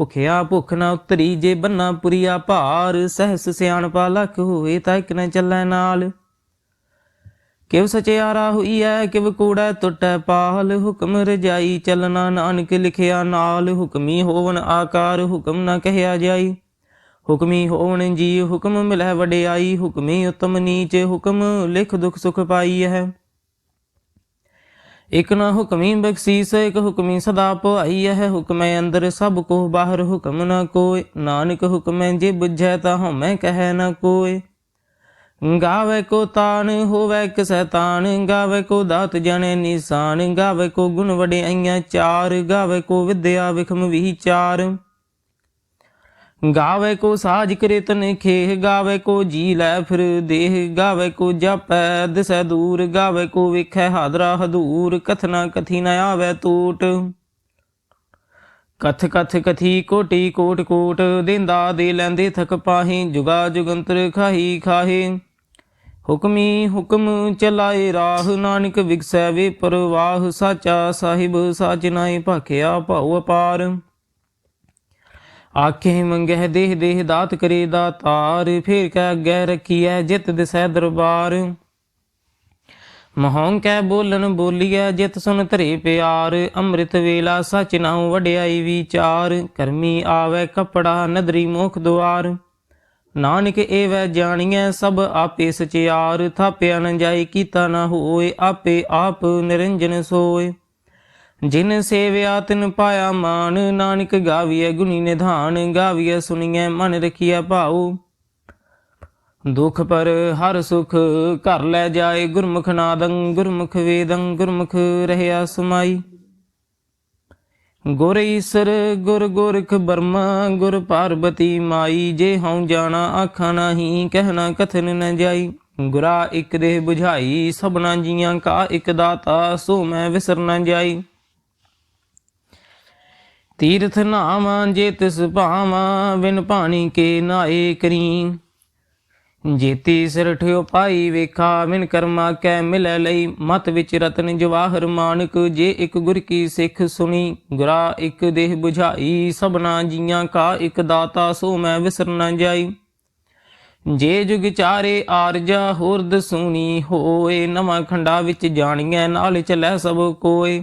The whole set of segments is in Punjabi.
ਭੁਖਿਆ ਭੁਖ ਨਾ ਉਤਰੀ ਜੇ ਬੰਨਾ ਪੁਰੀਆ ਭਾਰ, ਸਹਿਸ ਸਿਆਣਪਾ ਲਖ ਹੋਏ ਤਾਂ ਇਕ ਨ ਚੱਲੈ ਨਾਲ। ਕਿਵ ਸਚਿਆਰਾ ਹੋਈਐ, ਕਿਵ ਕੂੜੈ ਟੁੱਟੈ ਪਾਹਲ ਹੁਕਮ ਰਜਾਈ ਚੱਲਣਾ ਨਾਨਕ ਲਿਖਿਆ ਨਾਲ। ਹੁਕਮੀ ਹੋਵਨ ਆਕਾਰ, ਹੁਕਮ ਨਾ ਕਹਿਆ ਜਾਈ। ਹੁਕਮੀ ਹੋਵਨ ਜੀ ਹੁਕਮ ਮਿਲੈ ਵਡਿਆਈ, ਹੁਕਮੀ ਉਤਮ ਨੀਚ, ਹੁਕਮ ਲਿਖ ਦੁਖ ਸੁਖ ਪਾਈ ਹੈ ਇਕ ਨਾ ਹੁਕਮੀ ਬਖਸ਼ੀਸ, ਇਕ ਹੁਕਮੀ ਸਦਾ ਭਾਈ ਹੈ। ਹੁਕਮੈ ਅੰਦਰ ਸਭ ਕੋ ਬਾਹਰ ਹੁਕਮ ਨ ਕੋਇ ਨਾਨਕ ਹੁਕਮੈ ਜੇ ਬੁਝੈ ਤਾ ਹਉਮੈ ਕਹੈ ਨਾ ਕੋਇ ਗਾਵੇ ਕੋ ਤਾਨ ਹੋਵੇ ਕਿਸੈ ਤਾਨ ਗਾਵੇ ਕੋ ਦਾਤ ਜਣੇ ਨਿਸ਼ਾਨ। ਗਾਵੇ ਕੋ ਗੁਣ ਵਡਿਆਈਆਂ ਚਾਰ। ਗਾਵੇ ਕੋ ਵਿਦਿਆ ਵਿਖਮ ਵਿਚਾਰ। ਗਾਵੇ ਕੋ ਸਾਜ ਕਰੇ ਖੇਹ, ਗਾਵੇ ਕੋ ਜੀ ਲੈ ਫਿਰ ਦੇਹ, ਗਾਵੇ ਕੋ ਜਪੈ ਦਿਸੈ ਦੂਰ, ਗਾਵੇ ਕੋ ਵਿਖੈ ਹਾਦਰਾ ਹਦੂਰ, ਕਥਨਾ ਕਥੀ ਨ ਆਵੇ ਟੂਟ ਕਥ ਕਥ ਕਥੀ ਕੋਟੀ ਕੋਟ ਕੋਟ, ਦਿੰਦਾ ਦੇ ਲੈਂਦੇ ਥਕ ਪਾਹੀ, ਜੁਗਾ ਜੁਗੰਤਰ ਖਾਹੀ ਖਾਹੇ। ਹੁਕਮੀ ਹੁਕਮ ਚਲਾਏ ਰਾਹ, ਨਾਨਕ ਵਿਗਸੈ ਵੇ ਪਰਵਾਹ, ਸਾਚਾ ਸਾਹਿਬ ਸਾਚ ਨਾਏ ਭਾਖਿਆ ਭਾਉ ਅਪਾਰ। ਆਖੇ ਮੰਗਹਿ ਦੇਹ ਦੇਹ ਦਾਤ ਕਰੇ ਦਾਤਾਰ, ਫੇਰ ਕੈ ਅੱਗੇ ਰਖੀਐ ਜਿਤ ਦਿਸੈ ਦਰਬਾਰ। ਮਹੋਂ ਕੈ ਬੋਲਨ ਬੋਲੀਐ ਜਿਤ ਸੁਨ ਧਰੇ ਪਿਆਰ, ਅੰਮ੍ਰਿਤ ਵੇਲਾ ਸਚ ਨਾਉ ਵਡਿਆਈ ਵਿਚਾਰ, ਕਰਮੀ ਆਵੇ ਕਪੜਾ ਨਦਰੀ ਮੋਖ ਦੁਆਰ। ਨਾਨਕ ਏਵੈ ਜਾਣੀਐ ਸਭ ਆਪੇ ਸਚਿਆਰ, ਥਾਪਿਆ ਨ ਜਾਈ ਕੀਤਾ ਨ ਹੋਏ, ਆਪੇ ਆਪ ਨਿਰੰਜਨ ਸੋਏ। ਜਿਨ ਸੇਵਿਆ ਤਿਨ ਪਾਇਆ ਮਾਨ, ਨਾਨਕ ਗਾਵੀਐ ਗੁਣੀ ਨਿਧਾਨ, ਗਾਵੀਐ ਸੁਣੀਐ ਮਨ ਰਖੀਐ ਭਾਉ। ਦੁਖ ਪਰ ਹਰ ਸੁਖ ਘਰ ਲੈ ਜਾਏ ਗੁਰਮੁਖ ਨਾਦੰ, ਗੁਰਮੁਖ ਵੇਦੰ, ਗੁਰਮੁਖ ਰਹਿਆ ਸਮਾਈ। ਗੁਰ ਈਸਰ, ਗੁਰ ਗੁਰਖ ਬਰਮਾ, ਗੁਰ ਪਾਰਬਤੀ ਮਾਈ, ਜੇ ਹਉ ਜਾਣਾ ਆਖਾਂ ਨਹੀਂ ਕਹਿਣਾ ਕਥਨ ਨ ਜਾਈ। ਗੁਰਾ ਇਕ ਦੇਹ 부ਝਾਈ ਸਭਨਾ ਜੀਆਂ ਕਾ ਇਕ ਦਾਤਾ, ਸੋ ਮੈਂ ਵਿਸਰ ਨ ਜਾਈ। ਤੀਰਥ ਨਾਵਾਂ ਜੇ ਤਿਸ ਭਾਵਾਂ, ਬਿਨ ਪਾਣੀ ਕੇ ਨਾਏ ਕਰੀ। ਜੇਤੀ ਸਿਰ ਠਿਓ ਪਾਈ ਵੇਖਾ ਮਿਨ ਕਰਮਾ ਕੈ ਮਿਲੈ ਲਈ। ਮਤ ਵਿੱਚ ਰਤਨ ਜਵਾਹਰ ਮਾਨਕ, ਜੇ ਇੱਕ ਗੁਰ ਕੀ ਸਿੱਖ ਸੁਣੀ, ਗੁਰਾ ਇੱਕ ਦੇਹ 부ਝਾਈ ਸਭਨਾ ਜੀਆਂ ਕਾ ਇੱਕ ਦਾਤਾ, ਸੋ ਮੈਂ ਵਿਸਰ ਨ ਜਾਈ। ਜੇ ਜੁਗ ਚਾਰੇ ਆਰਜਾ, ਹੋਰ ਦਸੂਨੀ ਹੋਏ। ਨਵਾਂ ਖੰਡਾ ਵਿੱਚ ਜਾਣੀਐ, ਨਾਲ ਚਲੈ ਸਭ ਕੋਏ।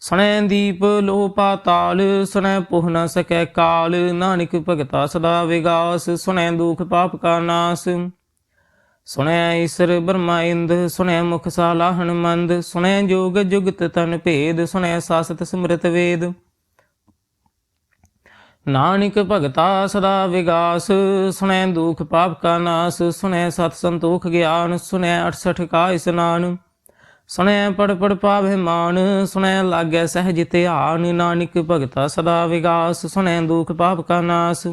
ਸੁਣੈ ਦੀਪ ਲੋ ਪਾਤਾਲ ਸੁਣੈ ਪੁਹ ਨ ਸਕੈ ਕਾਲ, ਨਾਨਕ ਭਗਤਾ ਸਦਾ ਵਿਗਾਸ, ਸੁਣੈ ਦੁਖ ਪਾਪ ਕਾ ਨਾਸ। ਸੁਣੈ ਈਸਰ ਬ੍ਰਹਮਾ ਇੰਦ, ਸੁਣੈ ਮੁਖ ਸਾਲਾ ਹਨਮੰਦ, ਸੁਣੈ ਜੋਗ ਜੁਗਤ ਤਨ ਭੇਦ, ਸੁਣੈ ਸਾਸਤ ਸਮ੍ਰਿਤ ਵੇਦ। ਨਾਨਕ ਭਗਤਾ ਸਦਾ ਵਿਗਾਸ, ਸੁਣੈ ਦੁਖ ਪਾਪ ਕਾ ਨਾਸ, ਸੁਣੈ ਸਤ ਸੰਤੋਖ ਗਿਆਨ, ਸੁਣੈ 68 ਕਾ ਇਸਨਾਨ। ਸੁਣੈ ਪੜ ਪੜ ਪਾਵੇ ਮਾਨ, ਸੁਣੈ ਲਾਗੈ ਸਹਿਜ ਧਿਆਨ, ਨਾਨਕ ਭਗਤਾ ਸਦਾ ਵਿਗਾਸ, ਸੁਣੈ ਦੁਖ ਪਾਪ ਕਾ ਨਾਸ।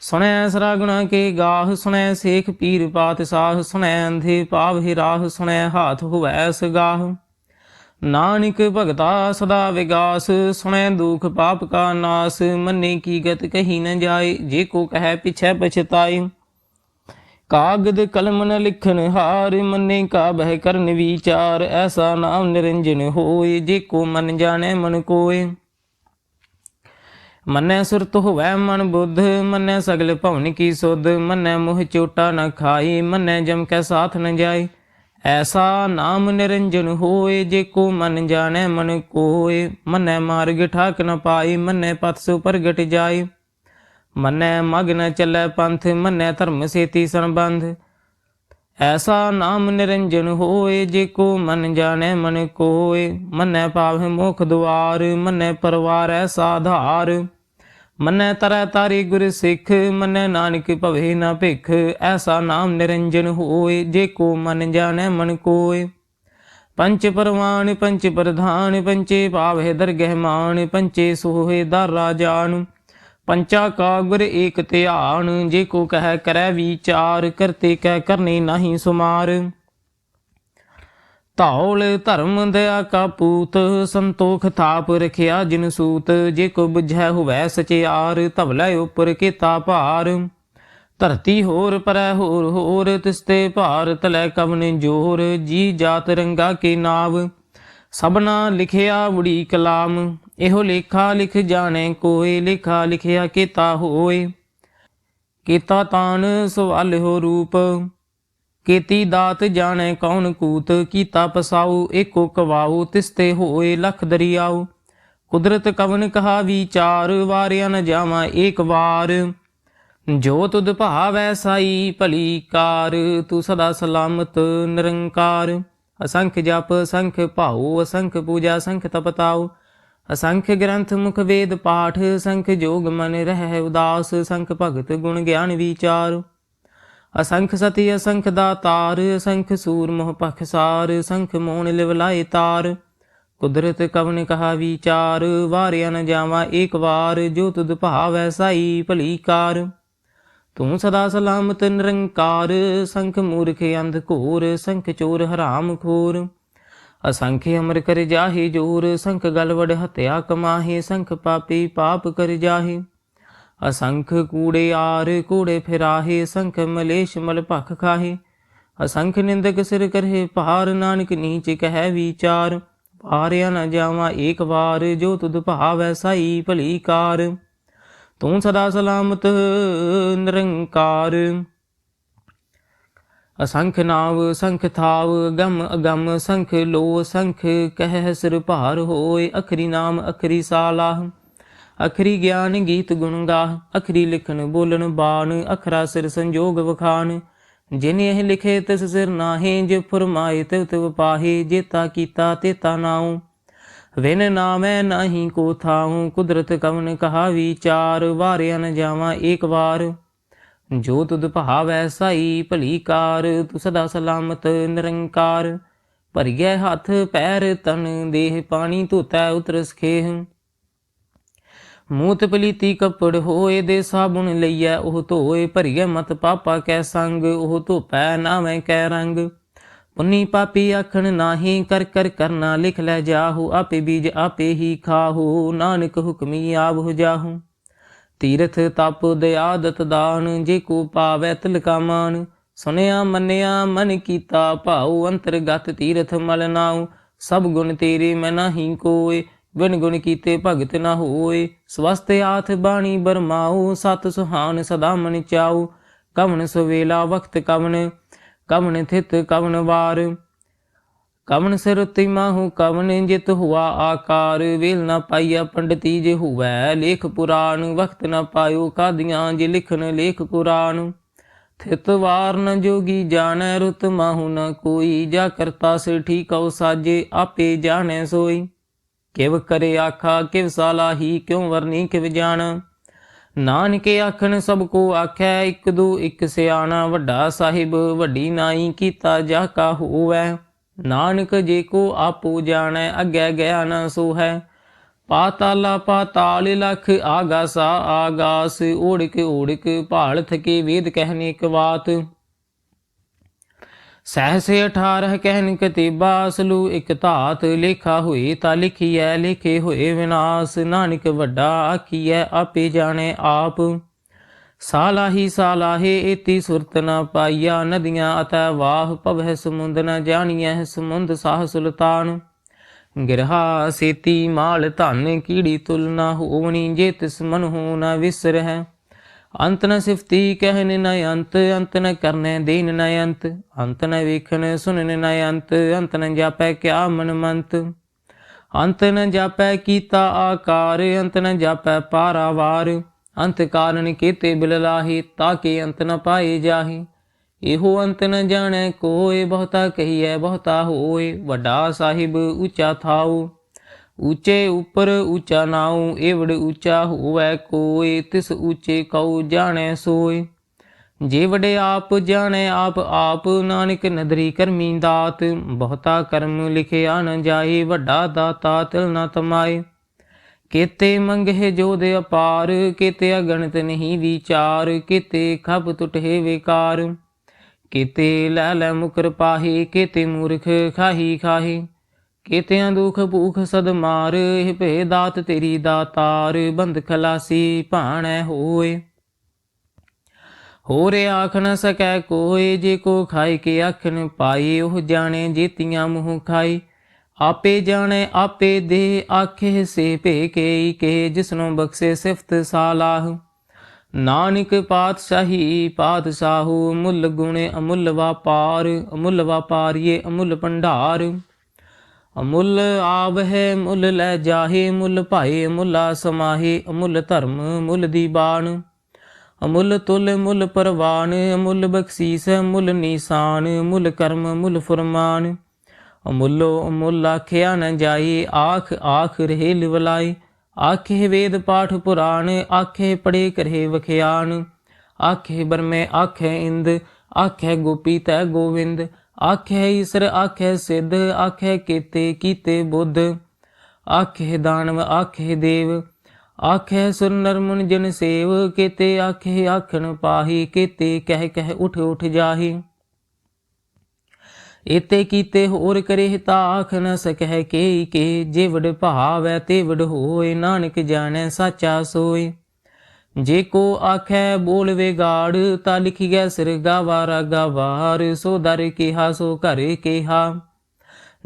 ਸੁਣੈ ਸਰਾ ਗੁਣਾ ਕੇ ਗਾਹ, ਸੁਣੈ ਸੇਖ ਪੀਰ ਪਾਤ ਸਾਹ, ਸੁਣੈ ਅੰਧੇ ਪਾਵ ਹੀ ਰਾਹ, ਸੁਣੈ ਹਾਥ ਹੋਵੈ ਸਗਾਹ। ਨਾਨਕ ਭਗਤਾ ਸਦਾ ਵਿਗਾਸ, ਸੁਣੈ ਦੁਖ ਪਾਪ ਕਾ ਨਾਸ, ਮੰਨੇ ਕੀ ਗਤ ਕਹੀ ਨ ਜਾਏ, ਜੇ ਕੋ ਕਹੈ ਪਿਛੈ ਪਛਤਾਈ ਕਾਗਦ ਕਲਮ ਨ ਲਿਖਨ ਹਾਰ ਮੰਨੇ ਕਾ ਬਹਿ ਕਰਨ ਵਿਚਾਰ, ਐਸਾ ਨਾਮ ਨਿਰੰਜਨ ਹੋਏ, ਜੇ ਕੋ ਮਨ ਜਾਣੈ ਮਨ ਕੋਏ। ਮੰਨੈ ਸੁਰਤ ਹੋਵੈ ਮਨ ਬੁੱਧ, ਮੰਨੈ ਸਗਲ ਭਵਨ ਕੀ ਸੁਧ, ਮੰਨੈ ਮੋਹ ਚੋਟਾ ਨ ਖਾਈ ਮੰਨੈ ਜਮ ਕੈ ਸਾਥ ਨ ਜਾਏ। ਐਸਾ ਨਾਮ ਨਿਰੰਜਨ ਹੋਏ, ਜੇ ਕੋ ਮਨ ਜਾਣੈ ਮਨ ਕੋਏ। ਮੰਨੈ ਮਾਰਗ ਠਾਕ ਨ ਪਾਈ ਮੰਨੈ ਪਥ ਸੁ ਪ੍ਰਗਟ ਜਾਈ ਮੰਨੈ ਮਗਨ ਚੱਲੈ ਪੰਥ, ਮੰਨੈ ਧਰਮ ਸੇਤੀ ਸੰਬੰਧ। ਐਸਾ ਨਾਮ ਨਿਰੰਜਨ ਹੋਏ, ਜੇ ਕੋ ਮਨ ਜਾਣੈ ਮਨ ਕੋਏ। ਮੰਨੈ ਪਾਵਹਿ ਮੁਖ ਦੁਆਰ, ਮੰਨੈ ਪਰਵਾਰ ਐਸਾ ਆਧਾਰ ਮੰਨੈ ਤਰੈ ਤਾਰੀ ਗੁਰ ਸਿੱਖ, ਮੰਨੈ ਨਾਨਕ ਭਵੇ ਨਾ ਭਿਖ। ਐਸਾ ਨਾਮ ਨਿਰੰਜਨ ਹੋਏ, ਜੇ ਕੋ ਮਨ ਜਾਣੈ ਮਨ ਕੋਏ। ਪੰਚ ਪਰਵਾਨ ਪੰਚ ਪ੍ਰਧਾਨ, ਪੰਚੇ ਪਾਵਹਿ ਦਰਗਹਿ ਮਾਨ ਪੰਚੇ ਸੋਹੇ ਦਰ ਰਾਜਾਨ ਪੰਚਾ ਕਾ ਗੁਰ ਏਕ ਧਿਆਨ, ਜੇ ਕੋ ਕਹਿ ਕਰੈ ਵਿਚਾਰ ਕਰਤੇ ਕਹਿ ਕਰਨੇ ਨਹੀਂ ਸੁਮਾਰ। ਧੌਲ ਧਰਮ ਦਇਆ ਕਾ ਪੂਤ, ਸੰਤੋਖ ਥਾਪ ਰਖਿਆ ਜਿਨ ਸੂਤ, ਜੇ ਕੋ ਬੁਝੈ ਹੋਵੈ ਸਚਿਆਰ ਧਵਲੇ ਉਪਰ ਕੀਤਾ ਭਾਰ। ਧਰਤੀ ਹੋਰ ਪਰੈ ਹੋਰ ਹੋਰ ਤਿਸਤੇ ਭਾਰਤ ਲੈ ਕਵਨ ਜੋਰ, ਜੀ ਜਾਤ ਰੰਗਾ ਕੇ ਨਾਵ। ਸਭਨਾ ਲਿਖਿਆ ਉੜੀ ਕਲਾਮ ਇਹੋ ਲੇਖਾ ਲਿਖ ਜਾਣੈ ਕੋਏ, ਲੇਖਾ ਲਿਖਿਆ ਕੀਤਾ ਹੋਏ। ਕੀਤਾ ਤਾਨ ਸਵਾਲ ਹੋ ਰੂਪ, ਕੀਤੀ ਦਾਤ ਜਾਣੇ ਕੌਣ ਕੂਤ, ਕੀਤਾ ਪਸਾਉ ਏਕੋ ਕਵਾਉ, ਤਿਸਤੇ ਹੋਏ ਲਖ ਦਰਿਆਉ। ਕੁਦਰਤ ਕਵਨ ਕਹਾ ਵਿਚਾਰ, ਵਾਰਿਆ ਨ ਜਾਵਾਂ ਏਕ ਵਾਰ। ਜੋ ਤੁਧ ਭਾਵੈ ਸਾਈ ਭਲੀ ਕਾਰ, ਤੂੰ ਸਦਾ ਸਲਾਮਤ ਨਿਰੰਕਾਰ। ਅਸੰਖ ਜਪ ਸੰਖ ਭਾਉ, ਅਸੰਖ ਪੂਜਾ ਸੰਖ ਤਪਤਾਉ। ਅਸੰਖ ਗ੍ਰੰਥ ਮੁਖ ਵੇਦ ਪਾਠ, ਸੰਖ ਜੋਗ ਮਨ ਰਹਿ ਉਦਾਸ, ਸੰਖ ਭਗਤ ਗੁਣ ਗਿਆਨ ਵਿਚਾਰ। ਅਸੰਖ ਸਤੀ, ਅਸੰਖ ਦਾਤਾਰ ਸੰਖ ਸੂਰ ਮੋਹ ਪਖਸਾਰ ਸੰਖ ਮੋਣ ਲਿਵ ਤਾਰ। ਕੁਦਰਤ ਕਵਨ ਕਹਾ ਵਿਚਾਰ, ਵਾਰਿਆ ਨ ਜਾਵਾ ਏਕ ਵਾਰ, ਜੋ ਤੁਧ ਭਾਵੈ ਸਾਈ ਭਲੀ ਕਾਰ। ਤੂੰ ਸਦਾ ਸਲਾਮਤ ਨਿਰੰਕਾਰ, ਸੰਖ ਮੂਰਖ ਅੰਧ ਘੋਰ, ਸੰਖ ਚੋਰ ਹਰਾਮ ਖੋਰ। ਅਸੰਖੇ ਅਮਰ ਕਰ ਜਾਹੇ, ਜੋਰ ਸੰਖ ਗਲ ਹਤਿਆ ਕਮਾਹੇ, ਸੰਖ ਪਾਪੀ ਪਾਪ ਕਰ ਜਾਹੇ। ਅਸੰਖ ਕੂੜੇ ਆਰ ਕੂੜੇ ਫਿਰਾਹੇ, ਸੰਖ ਮਲੇਸ਼ ਮਲ ਭਖ ਖਾਹੇ। ਅਸੰਖ ਨਿੰਦਕ ਸਿਰ ਕਰਹਿ, ਭਾਰ ਨਾਨਕ ਨੀਚ ਕਹਿ ਵਿਚਾਰ। ਪਾਰਿਆ ਨਾ ਜਾਵਾ ਏਕ ਵਾਰ, ਜੋ ਤੁਧ ਭਾਵੈ ਸਾਈ ਭਲੀ ਕਾਰ। ਤੂੰ ਸਦਾ ਸਲਾਮਤ ਨਿਰੰਕਾਰ। ਅਸੰਖ ਨਾਵ, ਸੰਖ ਥਾਵ, ਗਮ ਅਗਮ, ਸੰਖ ਲੋ ਸੰਖ ਕਹਿ ਸਿਰ ਭਾਰ ਹੋਏ, ਅਖਰੀ ਨਾਮ, ਅਖਰੀ ਸਾਲਾਹ। ਅਖਰੀ ਗਿਆਨ ਗੀਤ ਗੁਣ ਗਾਹ, ਅਖਰੀ ਲਿਖਣ ਬੋਲਣ ਬਾਣ, ਅਖਰਾ ਸਿਰ ਸੰਜੋਗ ਵਖਾਨ ਜਿਨ ਇਹ ਲਿਖੇ ਤਿਸ ਸਿਰ ਨਾਹੀ ਜੇ ਫਰਮਾਏ ਤਿਵ ਤਿਵ ਪਾਹੇ, ਜੇਤਾ ਕੀਤਾ ਤੇਤਾ ਨਾਉ। ਵਿਨ ਨਾਮੈ ਨਾਹੀ ਕੋ ਥਾਉ, ਕੁਦਰਤ ਕਵਨ ਕਹਾ ਵਿਚਾਰ ਵਾਰਿਆ ਨ ਜਾਵਾਂ ਏਕ ਵਾਰ। ਜੋ ਤੁਧ ਭਾਵੈ ਸਾਈ ਭਲੀ ਕਾਰ, ਤੂੰ ਸਦਾ ਸਲਾਮਤ ਨਿਰੰਕਾਰ। ਭਰੀਐ ਹੱਥ ਪੈਰ ਤਨ, ਦੇਹ ਪਾਣੀ ਧੋਤਾ ਉਤਰਸ ਖੇਹ ਮੂਤ ਪਲੀਤੀ ਕੱਪੜ ਹੋਏ ਦੇ ਸਾਬੁਨ ਲਈਐ, ਉਹ ਧੋਏ ਭਰੀਐ ਮਤ ਪਾਪਾ ਕੈ ਸੰਗ, ਉਹ ਧੋਪੈ ਨਾਵੇਂ ਕੈ ਰੰਗ। ਪੁੰਨੀ ਪਾਪੀ ਆਖਣ ਨਾਹੀ, ਕਰ ਕਰ ਕਰਨਾ ਲਿਖ ਲੈ ਜਾਹੂ, ਆਪੇ ਬੀਜ ਆਪੇ ਹੀ ਖਾਹੂ, ਨਾਨਕ ਹੁਕਮੀ ਆਵਹੁ ਜਾਹੂ। ਤੀਰਥ ਤਪ ਦਇਆਦਤ ਦਾਨ, ਜੇ ਕੋ ਪਾਵੈ ਤਿਲਕਾ ਮਾਨ ਸੁਨਿਆ ਮੰਨਿਆ, ਮਨ ਕੀਤਾ ਭਾਉ, ਅੰਤਰਗਤ ਤੀਰਥ ਮਲ ਨਾਉ। ਸਭ ਗੁਣ ਤੇਰੇ ਮੈਂ ਨਾਹੀ ਕੋਏ ਵਿਣ ਗੁਣ ਕੀਤੇ ਭਗਤ ਨਾ ਹੋਏ। ਸਵਸਤ ਆਥ ਬਾਣੀ ਬਰਮਾਉ, ਸਤ ਸੁਹਾਨ ਸਦਾ ਮਨ ਚਾਉ। ਕਵਨ ਸੁਵੇਲਾ ਵਕਤ ਕਵਣ ਕਵਣ ਥਿਤ ਕਵਣ ਵਾਰ। ਕਵਨ ਸਿਰ ਤਿਮਾਹੂ ਕਵਨ ਜਿਤ ਹੁਆ ਆਕਾਰ। ਵੇਲ ਨਾ ਪਾਈਆ ਪੰਡਤੀ ਜੇ ਹੁਵੈ, ਲੇਖ ਪੁਰਾਣ ਵਕਤ ਨਾ ਪਾਇਓ ਕਾਦੀਆਂ ਜੇ ਲਿਖਨ ਲੇਖ ਪੁਰਾਣ ਥਿਤ ਵਾਰ ਜੋਗੀ ਜਾਣੈ ਰੁਤ ਮਾਹੂ, ਨ ਕੋਈ ਜਾ ਕਰਤਾ ਸੇ ਠੀਕਉ ਸਾਜੇ, ਆਪੇ ਜਾਣੈ ਸੋਈ। ਕਿਵ ਕਰੇ ਆਖਾ, ਕਿਵ ਸਾਲਾਹੀ ਕਿਉ ਵਰਨੀ ਕਿਵ ਜਾਣ। ਨਾਨਕੇ ਆਖਣ ਸਭ ਕੋ ਆਖੈ, ਇੱਕ ਦੂ ਇਕ ਸਿਆਣਾ, ਵੱਡਾ ਸਾਹਿਬ, ਵੱਡੀ ਨਾਈ, ਕੀਤਾ ਜਾ ਕਾ ਹੋਵੈ। ਨਾਨਕ ਜੇ ਕੋ ਆਪੋ ਜਾਣੈ, ਅੱਗੇ ਗਿਆ ਸੋ ਹੈ ਪਾਤਾਲਾ ਪਾਤਾਲ ਲਖ ਆਗਾਸਾ ਆਗਾਸ, ਓੜਕ ਓੜਕ ਭਾਲ ਥਕੇ ਵੇਦ ਕਹਿਨੇ ਕਵਾਤ ਬਾਤ। ਸਹਸੇ 18 ਕਹਿਨ ਕਤੀਬਾ ਅਸਲੂ ਇਕ ਧਾਤ ਲੇਖਾ ਹੋਏ ਤਾਂ ਲਿਖੀਐ, ਲਿਖੇ ਹੋਏ ਵਿਨਾਸ਼। ਨਾਨਕ ਵੱਡਾ ਆਖੀਐ, ਆਪੇ ਜਾਣੇ ਆਪ। ਸਾਲਾਹੀ ਸਾਲਾਹੇ ਏਤੀ ਸੁਰਤ ਨ ਪਾਈਆ, ਨਦੀਆਂ ਅਤੈ ਵਾਹ ਪਵਹਿ ਸਮੁੰਦ ਨ ਜਾਣੀਐ, ਸਮੁੰਦ ਸਾਹ ਸੁਲਤਾਨ। ਗਿਰਹਾ ਸੇਤੀ ਮਾਲ ਧਨ ਕੀੜੀ ਤੁਲ ਨ ਹੋਵਣੀ ਜੇ ਤਿਸ ਮਨ ਹੋ ਨ ਵਿਸਰਹਿ। ਅੰਤ ਨ ਸਿਫਤੀ ਕਹਿਨ ਨ ਅੰਤ ਅੰਤ ਨ ਕਰਨੇ ਦੇਨ ਨ ਅੰਤ। ਅੰਤ ਨ ਵੇਖਣ ਸੁਨਨ ਨ ਅੰਤ ਅੰਤ ਨ ਜਾਪੈ ਕਿਆ ਮਨ ਮੰਤ ਅੰਤ ਨ ਜਾਪੈ ਕੀਤਾ ਆਕਾਰ, ਅੰਤ ਨ ਜਾਪੈ ਪਾਰਾਵਾਰ। ਅੰਤ ਕਾਰਨ ਕੀਤੇ ਬਿਲਲਾਹੀ ਤਾਕੇ ਅੰਤ ਨ ਪਾਏ ਜਾਹੀ। ਇਹੋ ਅੰਤ ਨ ਜਾਣੈ, ਕੋਇ ਬਹੁਤਾ ਕਹੀਐ, ਬਹੁਤਾ ਹੋਏ ਵੱਡਾ ਸਾਹਿਬ ਉੱਚਾ ਥਾਉ, ਉੱਚੇ ਉਪਰ ਉੱਚਾ ਨਾਉ। ਏਵੜ ਉੱਚਾ ਹੋਵੈ ਕੋਇ, ਤਿਸ ਉੱਚੇ ਕਉ ਜਾਣੈ ਸੋਏ ਜੇ ਵਡੇ ਆਪ ਜਾਣੈ, ਆਪ ਆਪ ਨਾਨਕ ਨਦਰੀ ਕਰਮੀ ਦਾਤ। ਬਹੁਤਾ ਕਰਮ ਲਿਖਿਆ ਨ ਜਾਏ, ਵੱਡਾ ਦਾਤਾ ਤਿਲ ਨ ਤਮਾਏ। ਕੀਤੇ ਮੰਗੇ ਜੋਦ ਅਪਾਰ, ਕੀਤੇ ਅਗਣਤ ਨਹੀਂ ਵਿਚਾਰ, ਕੀਤੇ ਖਬ ਟੁਟੇ ਵਿਕਾਰ। ਕੀਤੇ ਲੈ ਲੈ ਮੁਕਰ ਪਾਹੀ, ਕੀਤੇ ਮੂਰਖ ਖਾਹੀ ਖਾਹੀ। ਕੀਤਿਆਂ ਦੁਖ ਭੂਖ ਸਦ ਮਾਰ, ਇਹ ਭੇ ਦਾਤ ਤੇਰੀ। ਦਾਤਾਰ ਬੰਦ ਖਲਾਸੀ ਭਾਣੈ ਹੋਏ। ਹੋਰ ਆਖ ਨ ਸਕੈ ਕੋਏ, ਜੇ ਕੋ ਖਾਈ ਕੇ ਅੱਖ ਨ ਪਾਈ ਉਹ ਜਾਣੇ ਜੀਤੀਆਂ ਮੂੰਹ ਖਾਈ ਆਪੇ ਜਾਣੇ, ਆਪੇ ਦੇ ਆਖੇ, ਸੇ ਭੇ ਕੇ ਕੇ ਜਿਸਨੂੰ ਬਖਸ਼ੇ ਸਿਫਤ ਸਾਲਾਹ। ਨਾਨਕ ਪਾਤਸ਼ਾਹੀ ਪਾਤਸ਼ਾਹੂ, ਮੁੱਲ ਗੁਣੇ, ਅਮੁੱਲ ਵਪਾਰ, ਅਮੁੱਲ ਵਾਪਾਰੀਏ, ਅਮੁੱਲ ਭੰਡਾਰ। ਅਮੁੱਲ ਆਵ ਹੈ ਮੁੱਲ ਲੈ ਜਾਹੇ, ਮੁੱਲ ਭਾਏ ਮੁੱਲਾ ਸਮਾਹੇ, ਅਮੁੱਲ ਧਰਮ, ਮੁੱਲ ਦੀਬਾਨ ਅਮੁੱਲ ਤੁਲ, ਮੁੱਲ ਪਰਵਾਨ, ਅਮੁੱਲ ਬਖਸ਼ੀਸ, ਮੁੱਲ ਨੀਸਾਨ, ਮੁੱਲ ਕਰਮ, ਮੁੱਲ ਫਰਮਾਨ। ਅਮੁੱਲੋ ਅਮੁੱਲ ਆਖਿਆ ਨ ਜਾਈ, ਆਖ ਆਖ ਰਹੇ ਲਿਵਲਾਈ। ਆਖੇ ਵੇਦ ਪਾਠ ਪੁਰਾਣ, ਆਖੇ ਪੜੇ ਕਰੇ ਵਖਿਆਨ ਆਖੇ ਬਰਮੇ, ਆਖੇ ਇੰਦ, ਆਖੇ ਗੋਪੀ ਤੈ ਗੋਵਿੰਦ। ਆਖੇ ਈਸਰ, ਆਖੇ ਸਿੱਧ, ਆਖੇ ਕੀਤੇ ਕੀਤੇ ਬੁੱਧ। ਆਖੇ ਦਾਨਵ, ਆਖੇ ਦੇਵ। ਆਖੇ ਸੁਰ ਨਰ ਜਨ ਸੇਵ, ਕੀਤੇ ਆਖੇ ਆਖਣ ਪਾਹੀ, ਕੀਤੇ ਕਹਿ ਕਹਿ ਉਠ ਉਠ ਜਾਹੀ। ਇਤੇ ਕੀਤੇ ਹੋਰ ਕਰੇ ਤਾ ਆਖ ਨ ਸਕਹਿ ਕੇ ਕੇ ਜੇ ਭਾਵੈ ਤੇ ਹੋਏ, ਨਾਨਕ ਜਾਣੈ ਸਾਚਾ ਸੋਏ। ਜੇ ਕੋ ਆਖੈ ਬੋਲ ਵਿਗਾੜ, ਤਾ ਲਿਖੀ ਸਿਰ ਗਾਵਾ ਰਾਗਾ ਸੋ ਦਰ ਕਿਹਾ, ਸੋ ਘਰ ਕਿਹਾ।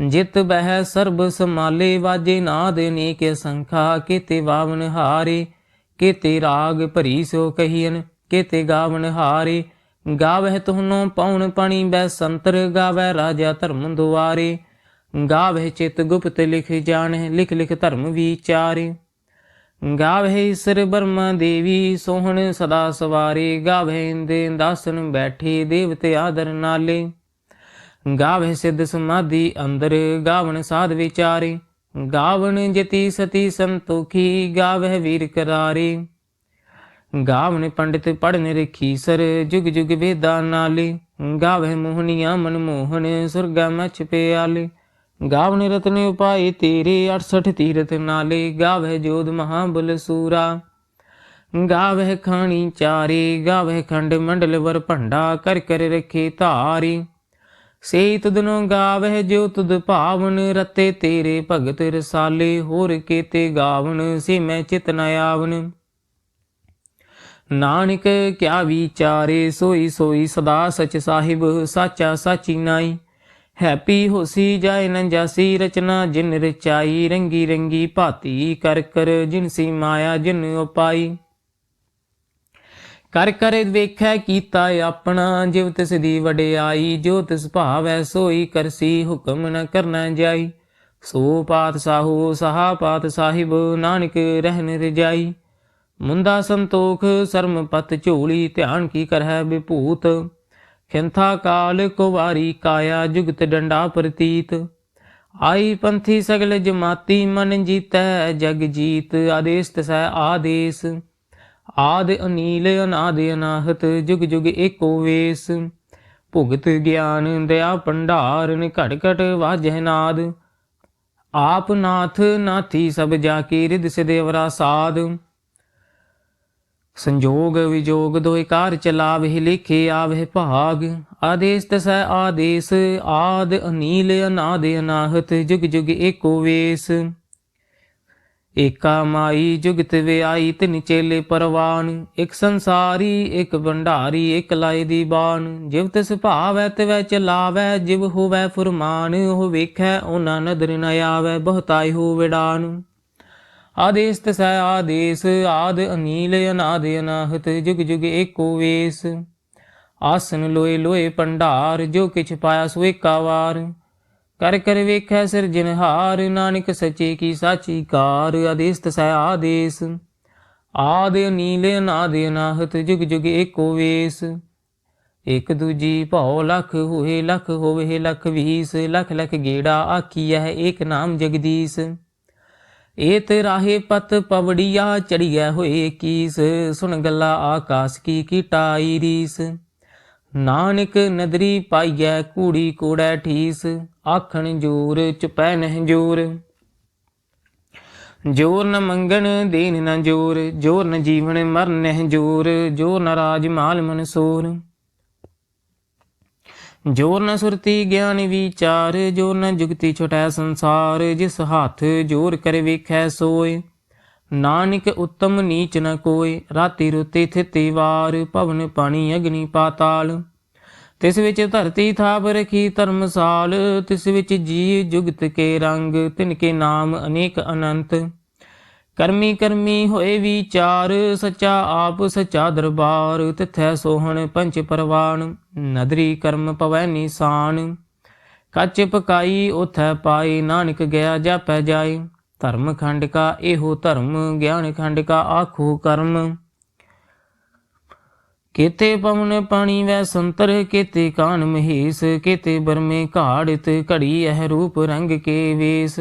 ਜਿਤ ਬਹਿ ਸਰਬ ਸਮਾਲੇ ਵਾਜੇ ਨਾਦ ਕੇ ਸੰਖਾ, ਕੀਤੇ ਵਾਵਨ ਹਾਰੇ, ਕੀਤੇ ਰਾਗ ਭਰੀ ਸੋ ਕਹੀਨ ਕੀਤੇ ਗਾਵਨ ਹਾਰੇ। ਗਾਵਹਿ ਤੁਹਨੋ ਪਉਣ ਪਣੀ ਬੈ ਸੰਤਰ ਗਾਵੈ ਰਾਜਾ ਧਰਮ ਦੁਆਰੇ। ਗਾਵਹਿ ਚਿਤ ਗੁਪਤ ਲਿਖ ਜਾਣੈ ਲਿਖ ਲਿਖ ਧਰਮ ਵਿਚਾਰੇ। ਗਾਵਹਿ ਈਸਰ ਬਰਮਾ ਦੇਵੀ ਸੋਹਣ ਸਦਾ ਸਵਾਰੇ। ਗਾਵਹਿ ਇੰਦੇ ਦਾਸਨ ਬੈਠੇ ਦੇਵਤੇ ਆਦਰ ਨਾਲੇ। ਗਾਵਹਿ ਸਿੱਧ ਸਮਾਧੀ ਅੰਦਰ ਗਾਵਣ ਸਾਧ ਵਿਚਾਰੇ। ਗਾਵਣ ਜਤੀ ਸਤੀ ਸੰਤੋਖੀ, ਗਾਵਹਿ ਵੀਰ ਕਰਾਰੇ। ਗਾਵਨ ਪੰਡਿਤ ਪੜਨ ਰਖੀ ਸਰ, ਜੁਗ ਜੁਗ ਵੇਦਾਂ ਨਾਲੇ। ਗਾਵੇ ਮੋਹਨੀਆਂ ਮਨ ਮੋਹਨ, ਸੁਰਗਾ ਮਛ ਪਿਆਲੇ। ਗਾਵਨ ਰਤਨ ਉਪਾਏ ਤੇਰੇ 68 ਤੀਰਥ ਨਾਲੇ। ਗਾਵੇ ਜੋਧ ਮਹਾਬਲ ਸੂਰਾ। ਗਾਵੇ ਖਾਣੀ ਚਾਰੇ। ਗਾਵੇ ਖੰਡ ਮੰਡਲ ਵਰ ਭੰਡਾ, ਕਰ ਕਰ ਰਖੇ ਧਾਰੀ। ਸੇ ਤੁਦਨੋ ਗਾਵੇ ਜੋ ਤੁਦ ਭਾਵਨ, ਰਤੇ ਤੇਰੇ ਭਗਤ ਰਸਾਲੇ। ਹੋਰ ਕੀਤੇ ਗਾਵਨ, ਸੇ ਮੈਂ ਚਿਤ ਨ ਆਵਨ। ਨਾਨਕ ਕਿਆ ਵਿਚਾਰੇ ਸੋਈ ਸੋਈ ਸਦਾ ਸਚ ਸਾਹਿਬ ਸਾਚਾ ਸਾਚੀ ਨਾਈ। ਹੈਪੀ ਹੋਸੀ ਜਾਇ ਨ ਰਚਨਾ ਜਿਨ ਰਚਾਈ, ਰੰਗੀ ਰੰਗੀ ਭਾਤੀ ਕਰ ਕਰ ਜਿਨਸੀ ਮਾਇਆ ਜਿਨ ਉਪਾਈ। ਕਰ ਕਰ ਵੇਖੈ ਕੀਤਾ ਆਪਣਾ ਜਿਵ ਤਿਸ ਦੀ ਵਡਿਆਈ, ਜੋ ਤਿਸ ਭਾਵੈ ਸੋਈ ਕਰਸੀ ਹੁਕਮ ਨ ਕਰਨਾ ਜਾਈ। ਸੋ ਪਾਤ ਸਾਹੂ ਸਹਾ ਪਾਤ ਸਾਹਿਬ ਨਾਨਕ ਰਹਿਨ ਰਜਾਈ ਮੁੰਦਾ ਸੰਤੋਖ ਸਰਮ ਪਤ ਝੋਲੀ, ਧਿਆਨ ਕੀ ਕਰਹਿ ਵਿਭੂਤ? ਖਿੰਥਾ ਕਾਲ ਕੁਵਾਰੀ ਕਾਇਆ, ਜੁਗਤ ਡੰਡਾ ਪ੍ਰਤੀਤ। ਆਈ ਪੰਥੀ ਸਗਲ ਜਮਾਤੀ, ਮਨ ਜੀਤੈ ਜਗ ਜੀਤ। ਆਦੇਸ ਤਸੈ ਆਦੇਸ। ਆਦ ਅਨੀਲ, ਅਨਾਦ ਅਨਾਹਤ, ਜੁਗ ਜੁਗ ਏਕੋ ਵੇਸ। ਭੁਗਤ ਗਿਆਨ, ਦਇਆ ਭੰਡਾਰਨ ਘਟ ਘਟ ਵਾਜਹਿ ਨਾਦ। ਆਪ ਨਾਥ, ਨਾਥੀ ਸਭ ਜਾ ਕੀ ਰਿਦ ਸਿਦੇਵਰਾ ਸਾਧ ਸੰਜੋਗ ਵਿਜੋਗ ਦੋਇ ਕਾਰ ਚਲਾਵਹਿ ਲਿਖੇ ਆਵਹਿ ਭਾਗ। ਆਦੇਸ ਤਸੈ ਆਦੇਸ, ਆਦ ਅਨੀਲ ਅਨਾਦ ਅਨਾਹਤ, ਜੁਗ ਜੁਗ ਏਕੋ ਵੇਸ। ਏਕਾ ਮਾਈ ਜੁਗਤ ਵਿਆਈ ਤਿਨ ਚੇਲੇ ਪਰਵਾਨ, ਇਕ ਸੰਸਾਰੀ, ਇਕ ਭੰਡਾਰੀ, ਇਕ ਲਾਇ ਦੀ ਬਾਣ। ਜਿਵ ਤਿਸ ਭਾਵੈ ਤਿਵੈ ਚਲਾਵੈ, ਜਿਵ ਹੋਵੈ ਫੁਰਮਾਨ ਹੋ ਵੇਖੈ ਉਹਨਾਂ ਨਦਰ ਨ ਆਵੈ ਬਹੁਤਾਈ ਹੋ ਵਿਡਾਨ ਆਦੇਸ ਤਸੈ ਆਦੇਸ, ਆਦ ਅਨੀਲ ਅਨਾਦ ਅਨਾਹਤ, ਜੁਗ ਜੁਗ ਏਕੋ ਵੇਸ। ਆਸਨ ਲੋਏ ਲੋਏ ਭੰਡਾਰ, ਜੋ ਕਿਛ ਪਾਇਆ ਸੋ ਏਕਾ ਵਾਰ। ਕਰ ਕਰ ਵੇਖੈ ਸਿਰਜਨਹਾਰ ਨਾਨਕ ਸਚੇ ਕੀ ਸਾਚੀ ਕਾਰ। ਆਦੇਸ ਤਸੈ ਆਦੇਸ, ਆਦ ਅਨੀਲ ਅਨਾਦ ਅਨਾਹਤ, ਜੁਗ ਜੁਗ ਏਕੋ ਵੇਸ। ਇਕ ਦੂਜੀ ਭਉ ਲਖ ਹੋਏ, ਲਖ ਹੋਵੇ ਲਖ ਵੀਸ। ਲਖ ਲਖ ਗੇੜਾ ਆਖੀਐ ਏਕ ਨਾਮ ਜਗਦੀਸ਼। ਏਤ ਰਾਹੇ ਪਤ ਪਵੜੀਆ ਚੜੀਐ ਹੋਏ ਕੀਸ, ਸੁਣ ਗੱਲਾ ਆਕਾਸ ਕੀ ਕੀਟਾਈ ਰੀਸ। ਨਾਨਕ ਨਦਰੀ ਪਾਈਐ ਕੂੜੀ ਕੋੜੈ ਠੀਸ, ਆਖਣ ਜੋਰ ਚੁਪੈ ਨਹਿ ਜੋਰ। ਜੋਰ ਨ ਮੰਗਣ ਦੇਨ ਨ ਜੋਰ ਜੋਰ ਨ ਜੀਵਨ ਮਰਨ ਨਹਿ ਜੋਰ ਜੋਰ ਨ ਰਾਜ ਮਾਲ ਮਨ ਸੋਰ ਜੋਰ ਨ ਸੁਰਤੀ ਗਿਆਨ ਵਿਚਾਰ ਜੋਰ ਨ ਜੁਗਤੀ ਛੋਟੈ ਸੰਸਾਰ, ਜਿਸ ਹੱਥ ਜੋਰ ਕਰ ਵੇਖੈ ਸੋਏ। ਨਾਨਕ ਉਤਮ ਨੀਚ ਨ ਕੋਏ, ਰਾਤੀ ਰੁਤੇ ਥਿਤੀ ਵਾਰ, ਭਵਨ ਪਾਣੀ ਅਗਨੀ ਪਾਤਾਲ। ਤਿਸ ਵਿੱਚ ਧਰਤੀ ਥਾਪ ਰਖੀ ਧਰਮਸਾਲ, ਤਿਸ ਵਿੱਚ ਜੀ ਜੁਗਤ ਕੇ ਰੰਗ, ਤਿਨ ਕੇ ਨਾਮ ਅਨੇਕ ਅਨੰਤ। ਕਰਮੀ ਕਰਮੀ ਹੋਏ ਵਿਚਾਰ, ਸੱਚਾ ਆਪ ਸੱਚਾ ਦਰਬਾਰ, ਤਿਥੈ ਸੋਹਣ ਪੰਚ ਪਰਵਾਨ ਨਦਰੀ ਕਰਮ ਪਵੈ ਨਿਸ਼ਾਨ। ਕੱਚ ਪਕਾਈ ਉਥੈ ਪਾਈ ਨਾਨਕ ਗਿਆ ਜਾਪੈ ਜਾਏ। ਧਰਮ ਖੰਡ ਕਾ ਇਹੋ ਧਰਮ, ਗਿਆਨ ਖੰਡ ਕਾ ਆਖੋ ਕਰਮ। ਕੇਤੇ ਪਵਨ ਪਾਣੀ ਵੈ ਸੰਤਰ, ਕੇਤੇ ਕਾਨ ਮਹੇਸ, ਕੇਤੇ ਬਰਮੇ ਘਾੜਿਤ ਘੜੀ ਇਹ ਰੂਪ ਰੰਗ ਕੇ ਵੇਸ।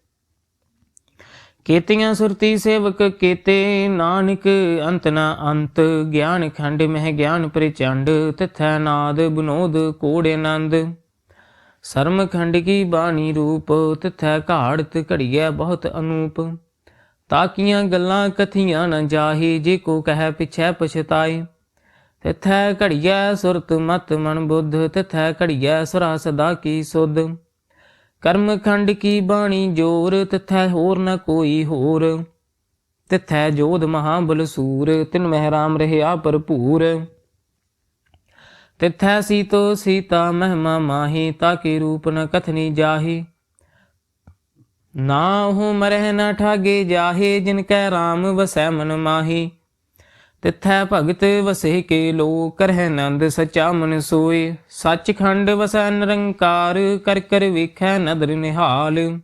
ਕੇਤੀਆਂ ਸੁਰਤੀ ਸੇਵਕ ਕੇਤੇ, ਨਾਨਕ ਅੰਤ ਨਾ ਅੰਤ, ਗਿਆਨ ਖੰਡ ਮਹਿ ਗਿਆਨ ਪ੍ਰਚੰਡ, ਤਿਥੈ ਨਾਦ ਬਨੋਦ ਕੋੜ ਆਨੰਦ। ਸਰਮ ਖੰਡ ਕੀ ਬਾਣੀ ਰੂਪ, ਤਿਥੈ ਘਾੜਤ ਘੜੀਐ ਬਹੁਤ ਅਨੂਪ। ਤਾਕੀਆਂ ਗੱਲਾਂ ਕਥੀਆਂ ਨ ਜਾਹੀ, ਜੇ ਕੋ ਕਹਿ ਪਿਛੈ ਪਛਤਾਏ। ਤਿਥੈ ਘੜੀਐ ਸੁਰਤ ਮਤ ਮਨ ਬੁੱਧ, ਤਿਥੈ ਘੜੀਐ ਸੁਰਾ ਸਦਾ ਕੀ ਸੁਧ। ਕਰਮ ਖੰਡ ਕੀ ਬਾਣੀ ਜੋਰ? ਤਿਥੈ ਹੋਰ ਨ ਕੋਈ ਹੋਰ। ਤਿਥੈ ਜੋਧ ਮਹਾਬਲ ਬਲਸੂਰ ਤਿਨ ਮਹਿ ਰਾਮ ਰਹਿਆ ਭਰਪੂਰ। ਤਿਥੈ ਸੀਤੋ ਸੀਤਾ ਮਹਿਮਾ ਮਾਹੀ ਤਾ ਕੇ ਰੂਪ ਨ ਕਥਨੀ ਜਾਹੀ। ਨਾ ਹੋ ਮਰਹਿ ਨਾ ਠਾਗੇ ਜਾਹੇ, ਜਿਨ ਕੈ ਰਾਮ ਵਸੈ ਮਨ ਮਾਹੀ। ਤਿਥੈ ਭਗਤ ਵਸੇ ਕੇ ਲੋ ਕਰਹਿ ਨੰਦ ਸਚਾ ਮਨ ਸੋਏ। ਸੱਚਖੰਡ ਵਸੈ ਨਿਰੰਕਾਰ, ਕਰ ਕਰ ਵੇਖੈ ਨਦਰ ਨਿਹਾਲ।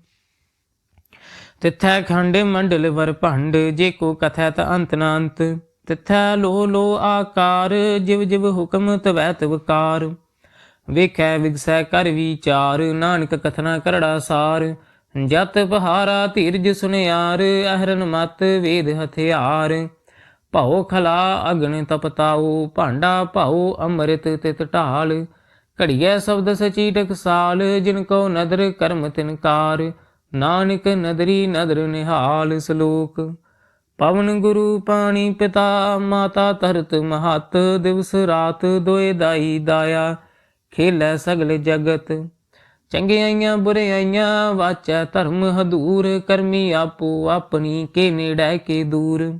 ਤਿਥੈ ਖੰਡ ਮੰਡਲ ਵਰ ਭੰਡ, ਜੇ ਕੋ ਕਥੈ ਤ ਅੰਤ ਨ ਅੰਤ ਤਿਥੈ ਲੋ ਲੋ ਆਕਾਰ, ਜਿਵ ਜਿਵ ਹੁਕਮ ਤਵੈ ਤਵਕਾਰ ਵੇਖੈ ਵਿਗਸੈ ਕਰ ਵਿਚਾਰ, ਨਾਨਕ ਕਥਨਾ ਕਰੜਾ ਸਾਰ। ਜਤ ਪਹਾਰਾ ਧੀਰਜ ਸੁਨਿਆਰ, ਅਹਰਨ ਮਤ ਵੇਦ ਹਥਿਆਰ। ਭਾਉ ਖਲਾ ਅਗਨ ਤਪਤਾਉ ਭਾਂਡਾ ਭਉ ਅੰਮ੍ਰਿਤ ਤਿਤ ਢਾਲ। ਘੜੀਐ ਸ਼ਬਦ ਸਚੀ ਟਕਸਾਲ ਜਿਨ ਕੋ ਨਦਰ ਕਰਮ ਤਿਨਕਾਰ ਨਾਨਕ ਨਦਰੀ ਨਦਰ ਨਿਹਾਲ ਸ਼ਲੋਕ। ਪਵਨ ਗੁਰੂ ਪਾਣੀ ਪਿਤਾ, ਮਾਤਾ ਧਰਤ ਮਹਤ। ਦਿਵਸ ਰਾਤ ਦੋਏ ਦਾਈ ਦਾਇਆ, ਖੇਲੇ ਸਗਲ ਜਗਤ। ਚੰਗਿਆਈਆਂ ਬੁਰਿਆਈਆਂ ਵਾਚੈ ਧਰਮ ਹਦੂਰ। ਕਰਮੀ ਆਪੋ ਆਪਣੀ, ਕੇ ਨੇੜੈ ਕੇ ਦੂਰ।